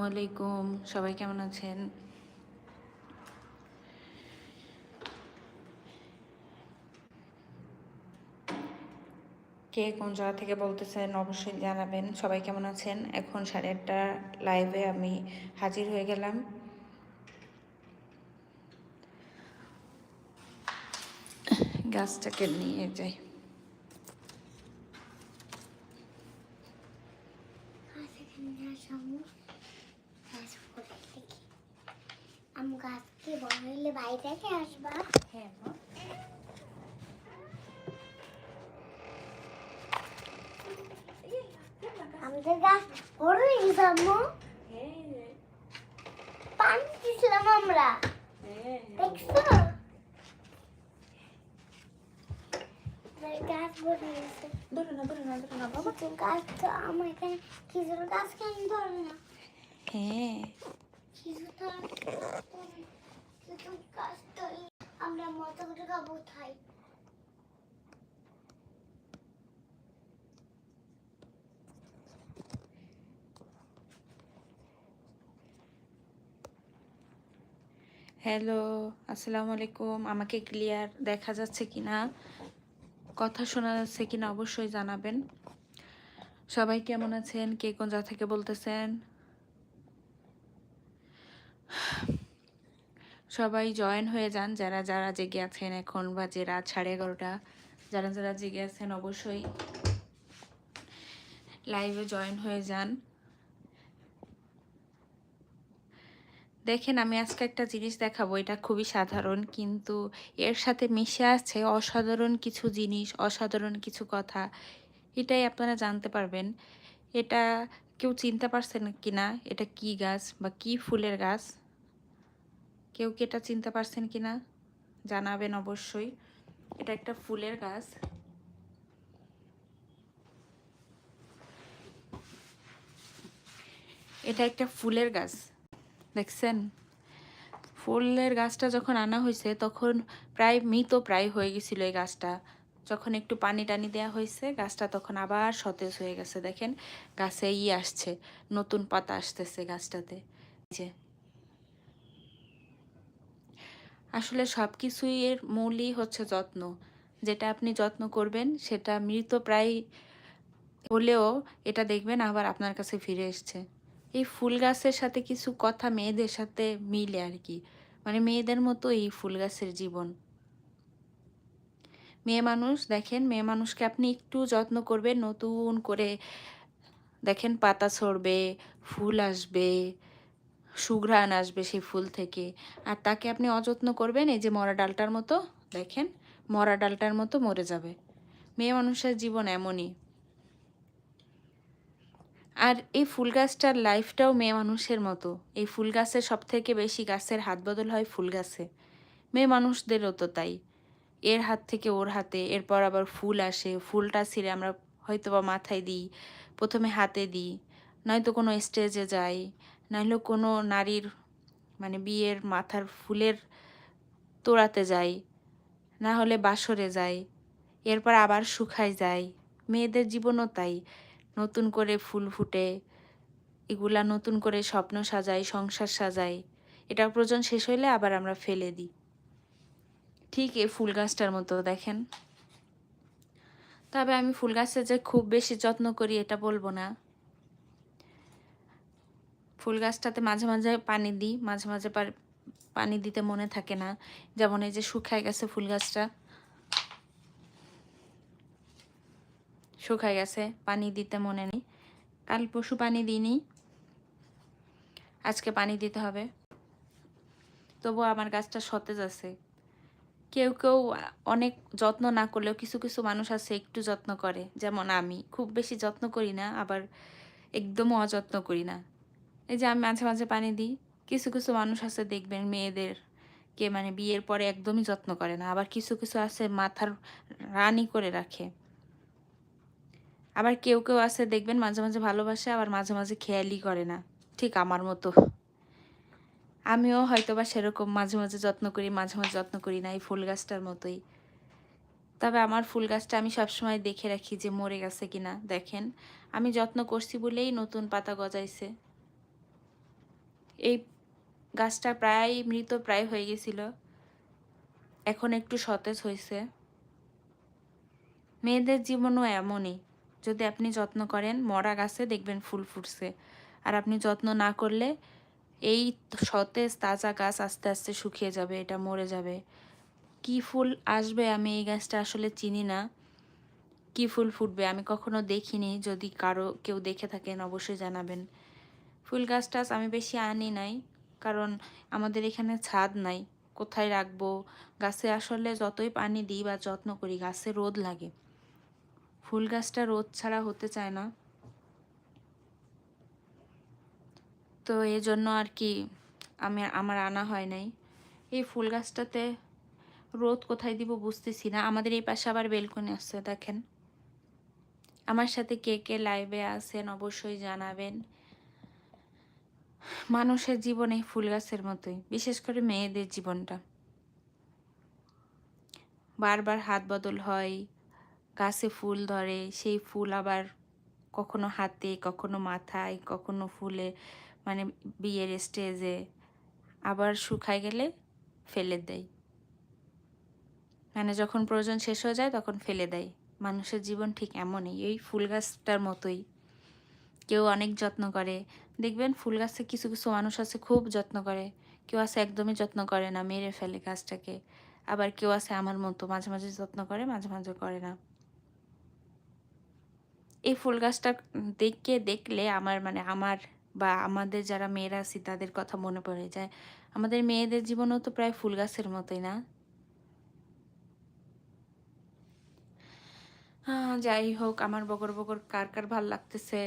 আসসালামু আলাইকুম। সবাই কেমন আছেন? কে কোন জায়গা থেকে বলতেছেন অবশ্যই জানাবেন। সবাই কেমন আছেন? এখন সাড়ে আটটা লাইভে আমি হাজির হয়ে গেলাম। গাছটাকে নিয়ে যাই। গাছকে বড় হইলে বাইরে থেকে আসবা? হ্যাঁ আমাদের গাছ বড় হয়ে গেছে আম্মু। পানি দিছিলাম আমরা। দেখছ? গাছ বড় হয়ে গেছে। ধরে না ধরে না ধরে না বাবা। গাছ তো আমার এখানে কিছু গাছ কেন ধরে না? হ্যাঁ। হ্যালো, আসসালামু আলাইকুম। আমাকে ক্লিয়ার দেখা যাচ্ছে কি না কথা শোনা যাচ্ছে কি না অবশ্যই জানাবেন। সবাই কেমন আছেন? কে কোন জায়গা থেকে বলতেছেন? সবাই জয়েন হয়ে যান, যারা যারা জেগে আছেন এখন বাজে রাত সাড়ে এগারোটা, যারা যারা জেগে আছেন অবশ্যই লাইভে জয়েন হয়ে যান। দেখেন, আমি আজকে একটা জিনিস দেখাবো, এটা খুবই সাধারণ, কিন্তু এর সাথে মিশে আছে অসাধারণ কিছু জিনিস, অসাধারণ কিছু কথা, এটাই আপনারা জানতে পারবেন। এটা কেউ চিনতে পারছেন কি না এটা কি গাছ বা কি ফুলের গাছ? কেউ কি এটা চিনতে পারছেন কি না? জানাবেন অবশ্যই। এটা একটা ফুলের গাছ। এটা একটা ফুলের গাছ। দেখছেন? ফুলের গাছটা যখন আনা হয়েছে, তখন প্রায় মৃত প্রায় হয়ে গেছিল এই গাছটা। যখন একটু পানি টানি দেওয়া হয়েছে, গাছটা তখন আবার সতেজ হয়ে গেছে। দেখেন, গাছে ই আসছে। নতুন পাতা আসতেছে গাছটাতে। যে। আসলে সব কিছুই এর মূলই হচ্ছে যত্ন। যেটা আপনি যত্ন করবেন, সেটা মৃত প্রায় হলেও এটা দেখবেন আবার আপনার কাছে ফিরে এসছে। এই ফুল গাছের সাথে কিছু কথা মেয়েদের সাথে মিলে আর কি। মানে মেয়েদের মতো এই ফুল গাছের জীবন। মেয়ে মানুষ, দেখেন, মেয়ে মানুষকে আপনি একটু যত্ন করবেন, নতুন করে দেখেন পাতা ছড়বে, ফুল আসবে। সুঘ্রাণ আসবে সেই ফুল থেকে। আর তাকে আপনি অযত্ন করবেন, এই যে মরা ডালটার মতো, দেখেন, মরা ডালটার মতো মরে যাবে। মেয়ে মানুষের জীবন এমনই। আর এই ফুল গাছটার লাইফটাও মেয়ে মানুষের মতো। এই ফুল গাছের সব থেকে বেশি গাছের হাত বদল হয় ফুল গাছে। মেয়ে মানুষদেরও তো তাই। এর হাত থেকে ওর হাতে, এরপর আবার ফুল আসে। ফুলটা ছিঁড়ে আমরা হয়তো বা মাথায় দিই, প্রথমে হাতে দিই, নয়তো কোনো স্টেজে যাই। নাহলে কোনো নারীর মানে বিয়ের মাথার ফুলের তোড়াতে যাই, না হলে বাসরে যাই, এরপর আবার শুকায় যায় মেয়েদের জীবনও তাই, নতুন করে ফুল ফুটে, এগুলা নতুন করে স্বপ্ন সাজাই, সংসার সাজাই এটা প্রয়োজন শেষ হইলে আবার আমরা ফেলে দিই। ঠিক এই ফুল গাছটার মতো, দেখেন। তবে আমি ফুল গাছের যে খুব বেশি যত্ন করি, এটা বলব না। ফুল গাছটাতে মাঝে মাঝে পানি দিই, মাঝে মাঝে পানি দিতে মনে থাকে না। যেমন এই যে শুকায় গেছে ফুল গাছটা। শুকায় গেছে, পানি দিতে মনে নেই। কাল পশু পানি দিইনি। আজকে পানি দিতে হবে। তবু আমার গাছটা সতেজ আছে। কেউ কেউ অনেক যত্ন না করলেও কিছু কিছু মানুষ আছে একটু যত্ন করে। যেমন আমি। খুব বেশি যত্ন করি না, আবার একদমও অযত্ন করি না। এই যে আমি মাঝে মাঝে পানি দিই, কিছু কিছু মানুষ আছে দেখবেন মেয়েদের কে মানে বিয়ের পরে একদমই যত্ন করে না, আবার কিছু কিছু আছে মাথার রানি করে রাখে। আবার কেউ কেউ আছে দেখবেন মাঝে মাঝে ভালোবাসে, আবার মাঝে মাঝে খেয়ালই করে না, ঠিক আমার মতো। আমিও হয়তো বা সেরকম মাঝে মাঝে যত্ন করি, মাঝে মাঝে যত্ন করি না এই ফুল গাছটার মতোই। তবে আমার ফুল গাছটা আমি সবসময় দেখে রাখি যে মরে গেছে কিনা, দেখেন। আমি যত্ন করছি বলেই নতুন পাতা গজাইছে। এই গাছটা প্রায় মৃত প্রায় হয়ে গেছিল। এখন একটু সতেজ হয়েছে। মেয়েদের জীবনও এমনই। যদি আপনি যত্ন করেন, মরা গাছে দেখবেন ফুল ফুটছে। আর আপনি যত্ন না করলে এই সতেজ, তাজা গাছ আস্তে আস্তে শুকিয়ে যাবে, এটা মরে যাবে। কি ফুল আসবে আমি এই গাছটা আসলে চিনি না। কি ফুল ফুটবে আমি কখনো দেখিনি। যদি কারও কেউ দেখে থাকেন, অবশ্যই জানাবেন। ফুল গাছ টাছ আমি বেশি আনি নাই, কারণ আমাদের এখানে ছাদ নাই। কোথায় রাখব? গাছে আসলে যতই পানি দিই বা যত্ন করি, গাছে রোদ লাগে। ফুল গাছটা রোদ ছাড়া হতে চায় না। তো এই জন্য আর কি আমি, আমার আনা হয় নাই। এই ফুল গাছটাতে রোদ কোথায় দিব বুঝতেছি না। আমাদের এই পাশে আবার বেলকনি আসছে দেখেন। আমার সাথে কে কে লাইভে আছেন অবশ্যই জানাবেন। মানুষের জীবনে ফুল গাছের মতোই, বিশেষ করে মেয়েদের জীবনটা। বারবার হাত বদল হয়, গাছে ফুল ধরে, সেই ফুল আবার কখনো হাতে, কখনো মাথায়, কখনো ফুলে মানে বিয়ের স্টেজে আবার শুকায় গেলে ফেলে দেয়। মানে যখন প্রয়োজন শেষ হয়ে যায় তখন ফেলে দেয়। মানুষের জীবন ঠিক এমনই, এই ফুল গাছটার মতোই। কেউ অনেক যত্ন করে দেখবেন ফুল গাছে কিছু কিছু মানুষ আছে খুব যত্ন করে। কেউ আছে একদমই যত্ন করে না, মেরে ফেলে গাছটাকে। আবার কেউ আছে আমার মতো মাঝে মাঝে যত্ন করে, মাঝে মাঝে করে না। এই ফুল গাছটা দেখে দেখলে আমার মানে আমার বা আমাদের যারা মেয়েরা আছি, তাদের কথা মনে পড়ে যায়। আমাদের মেয়েদের জীবনও তো প্রায় ফুল গাছের মতোই না? যাই হোক, আমার বগর বগর কার কার ভালো লাগতেছে?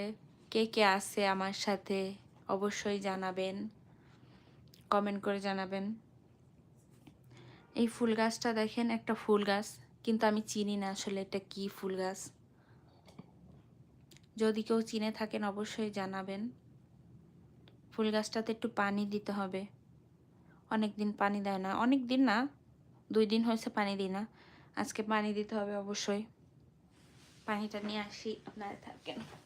কে কে আছে আমার সাথে অবশ্যই জানাবেন। কমেন্ট করে জানাবেন। এই ফুল গাছটা দেখেন, একটা ফুল গাছ, কিন্তু আমি চিনি না আসলে এটা কি ফুল গাছ। যদি কেউ চিনে থাকেন অবশ্যই জানাবেন। ফুল গাছটাতে একটু পানি দিতে হবে। অনেক দিন পানি দেয় না। অনেক দিন না, দুই দিন হয়েছে পানি দিই না। আজকে পানি দিতে হবে অবশ্যই। পানিটা নিয়ে আসি, আপনারা থাকেন।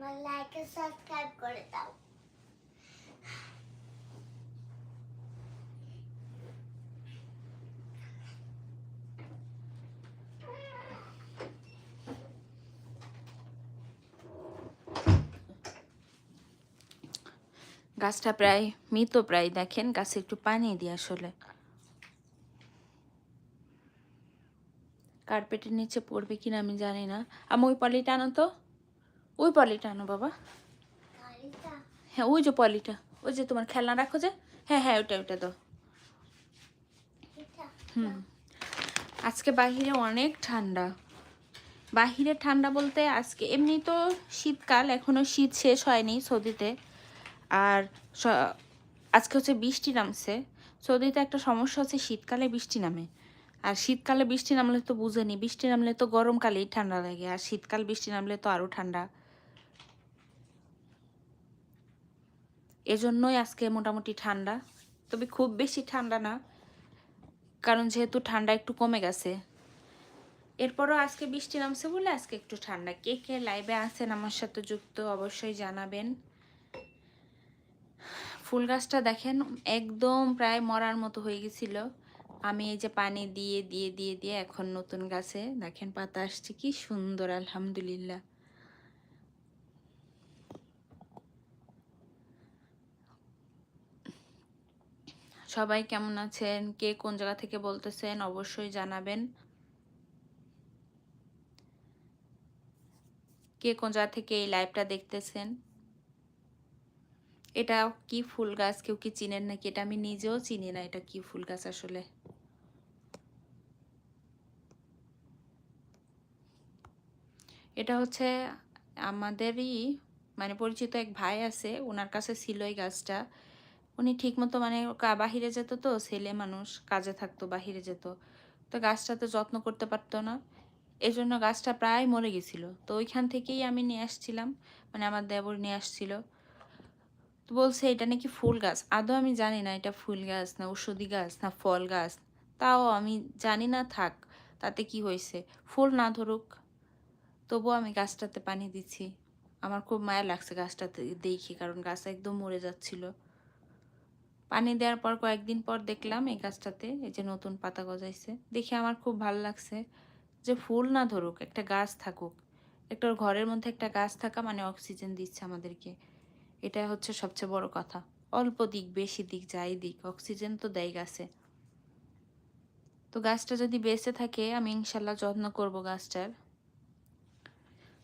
আমার লাইক ও সাবস্ক্রাইব করে দাও। গাছটা প্রায়, মৃত প্রায়, দেখেন, গাছে একটু পানি দিয়ে আসলে। কার্পেটের নিচে পড়বে কিনা আমি জানি না। আমি ওই পলিটা আনো তো। ওই পলিটা আনো বাবা। হ্যাঁ ওই যে পলিটা। ওই যে তোমার খেলনা রাখো যে। হ্যাঁ হ্যাঁ ওটা ওটা দাও। হুম। আজকে বাহিরে অনেক ঠান্ডা। বাহিরে ঠান্ডা বলতে আজকে এমনি তো শীতকাল এখনও শীত শেষ হয়নি সৌদিতে। আর আজকে হচ্ছে বৃষ্টি নামছে। সৌদিতে একটা সমস্যা হচ্ছে শীতকালে বৃষ্টি নামে। আর শীতকালে বৃষ্টি নামলে তো বুঝেনি। বৃষ্টি নামলে তো গরমকালেই ঠান্ডা লাগে। আর শীতকাল বৃষ্টি নামলে তো আরও ঠান্ডা। এজন্যই আজকে মোটামুটি ঠান্ডা। তবে খুব বেশি ঠান্ডা না, কারণ যেহেতু ঠান্ডা একটু কমে গেছে। এরপরও আজকে বৃষ্টি নামছে বলে আজকে একটু ঠান্ডা। কে কে লাইভে আছেন আমার সাথে যুক্ত অবশ্যই জানাবেন। ফুল গাছটা দেখেন, একদম প্রায় মরার মতো হয়ে গেছিল। আমি এই যে পানি দিয়ে দিয়ে দিয়ে দিয়ে এখন নতুন গাছে দেখেন পাতা আসছে, কি সুন্দর, আলহামদুলিল্লাহ। সবাই কেমন আছেন? কে কোন জায়গা থেকে বলতেছেন? অবশ্যই জানাবেন। কে কোন জায়গা থেকে এই লাইভটা দেখতেছেন? এটা কি ফুল গাছ? কেউ কি চিনেন নাকি? এটা আমি নিজেও চিনি না, এটা কি ফুল গাছ আসলে? এটা হচ্ছে আমাদেরই মানে পরিচিত এক ভাই আছে ওনার কাছে ছিল এই গাছটা। উনি ঠিকমতো মানে বাহিরে যেত তো, ছেলে মানুষ, কাজে থাকতো, বাহিরে যেত। তো গাছটাতে যত্ন করতে পারতো না। এই জন্য গাছটা প্রায় মরে গেছিল। তো ওইখান থেকেই আমি নিয়ে আসছিলাম। মানে আমার দেবর নিয়ে আসছিল। তো বলছে, এটা নাকি ফুল গাছ? আদৌ আমি জানি না, এটা ফুল গাছ না ঔষধি গাছ না ফল গাছ। তাও আমি জানি না, থাক, তাতে কি হয়েছে? ফুল না ধরুক, তবুও আমি গাছটাতে পানি দিচ্ছি। আমার খুব মায়া লাগছে গাছটাতে দেখি, কারণ গাছটা একদম মরে যাচ্ছিল। পানি দেওয়ার পর কয়েকদিন পর দেখলাম এই গাছটাতে এই যে নতুন পাতা গজাইছে। দেখে আমার খুব ভালো লাগছে যে ফুল না ধরুক, একটা গাছ থাকুক। একটা ঘরের মধ্যে একটা গাছ থাকা মানে অক্সিজেন দিচ্ছে আমাদেরকে। এটা হচ্ছে সবচেয়ে বড় কথা। অল্প দিক, বেশি দিক, যাই দিক, অক্সিজেন তো দেয় গাছে। তো গাছটা যদি বেঁচে থাকে, আমি ইনশাল্লাহ যত্ন করব গাছটার।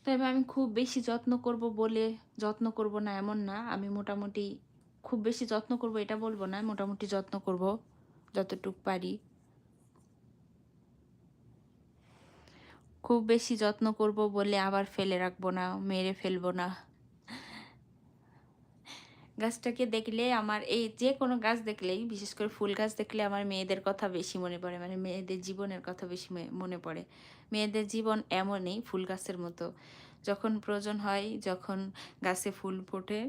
তবে আমি খুব বেশি যত্ন করব বলে, যত্ন করব না এমন না। আমি মোটামুটি খুব বেশি যত্ন করব, এটা বলব না, মোটামুটি যত্ন করব, যতটুক পারি। খুব বেশি যত্ন করব বলে আবার ফেলে রাখব না, মেরে ফেলব না। গাছটাকে দেখলে আমার, এই যে কোনো গাছ দেখলেই, বিশেষ করে ফুল গাছ দেখলে আমার মেয়েদের কথা বেশি মনে পড়ে মানে মেয়েদের জীবনের কথা বেশি মনে পড়ে। মেয়েদের জীবন এমনই ফুল গাছের মতো, যখন প্রয়োজন হয়, যখন গাছে ফুল ফোটে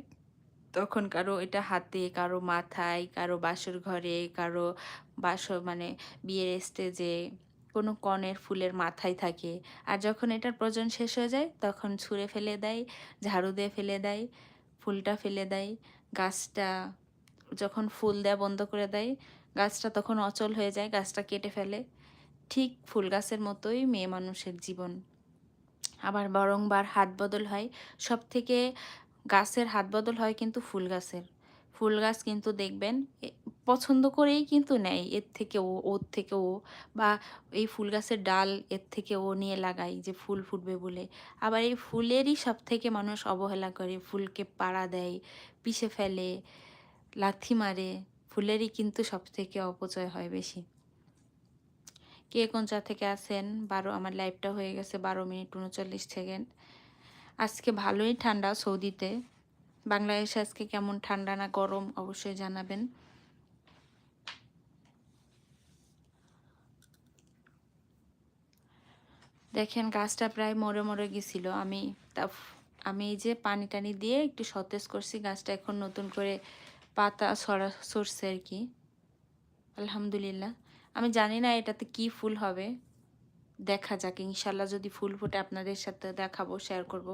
তখন কারও এটা হাতে, কারও মাথায়, কারও বাসর ঘরে, কারও বাস মানে বিয়ের স্টেজে কোনো কনের ফুলের মাথায় থাকে। আর যখন এটার প্রয়োজন শেষ হয়ে যায়, তখন ছুঁড়ে ফেলে দেয়, ঝাড়ু দিয়ে ফেলে দেয়, ফুলটা ফেলে দেয়, গাছটা যখন ফুল দেওয়া বন্ধ করে দেয়, গাছটা তখন অচল হয়ে যায়, গাছটা কেটে ফেলে। ঠিক ফুল গাছের মতোই মেয়ে মানুষের জীবন। আবার বরংবার হাত বদল হয়। সব থেকে গাছের হাত বদল হয় কিন্তু ফুল গাছের। ফুল গাছ কিন্তু দেখবেন পছন্দ করেই কিন্তু নেয়। এর থেকে ও, ওর থেকে ও, বা এই ফুল গাছের ডাল এর থেকে ও নিয়ে লাগাই যে ফুল ফুটবে বলে। আবার এই ফুলেরই সব থেকে মানুষ অবহেলা করে, ফুলকে পাড়া দেয়, পিষে ফেলে, লাথি মারে, ফুলেরই কিন্তু সব থেকে অপচয় হয় বেশি। কে কোন চা থেকে আছেন? বারো, আমার লাইভটা হয়ে গেছে বারো মিনিট উনচল্লিশ সেকেন্ড আজকে ভালোই ঠান্ডা সৌদিতে। বাংলাদেশে আজকে কেমন ঠান্ডা না গরম অবশ্যই জানাবেন। দেখেন গাছটা প্রায় মরে মরে গেছিল। আমি তা আমি এই যে পানি টানি দিয়ে একটু সতেজ করছি, গাছটা এখন নতুন করে পাতা সরা সরছে আর কি। আলহামদুলিল্লাহ। আমি জানি না এটাতে কি ফুল হবে। দেখা যাক, ইনশাল্লাহ যদি ফুল ফুটে আপনাদের সাথে দেখাবো শেয়ার করব।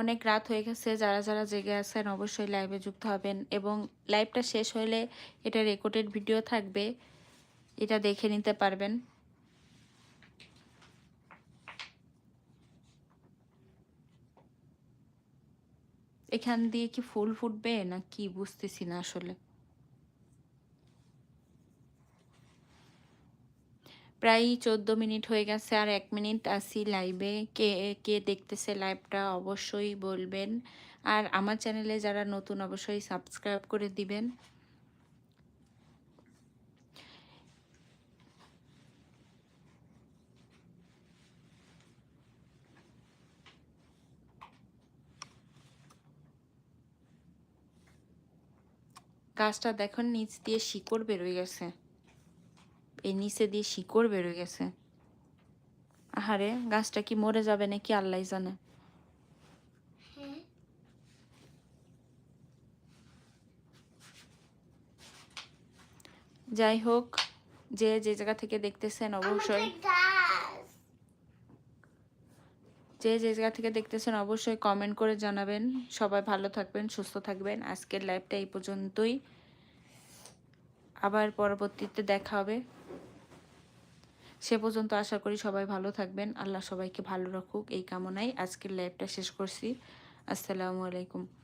অনেক রাত হয়ে গেছে, যারা যারা জেগে আছেন অবশ্যই লাইভে যুক্ত হবেন এবং লাইভটা শেষ হলে এটা রেকর্ডেড ভিডিও থাকবে, এটা দেখে নিতে পারবেন। এখান দিয়ে কি ফুল ফুটবে না কি বুঝতেছি না আসলে। প্রায় চোদ্দ মিনিট হয়ে গেছে আর এক মিনিট আসি লাইভে। কে কে দেখতেছে লাইভটা অবশ্যই বলবেন। আর আমার চ্যানেলে যারা নতুন অবশ্যই সাবস্ক্রাইব করে দিবেন। গাছটা দেখুন নিচ দিয়ে শিকড় বেরোয় গেছে। এই নিচে দিয়ে শিকড় বেরোয় গেছে। আহারে গাছটা কি মরে যাবে নাকি আল্লাহ জানে। যাই হোক যে যে জায়গা থেকে দেখতেছেন অবশ্যই যে যে জায়গা থেকে দেখতেছেন অবশ্যই কমেন্ট করে জানাবেন। সবাই ভালো থাকবেন, সুস্থ থাকবেন। আজকের লাইভটা এই পর্যন্তই। আবার পরবর্তীতে দেখা হবে। সে পর্যন্ত আশা করি সবাই ভালো থাকবেন। আল্লাহ সবাইকে ভালো রাখুক। এই কামনায় আজকের লাইভটা শেষ করছি। আসসালামু আলাইকুম।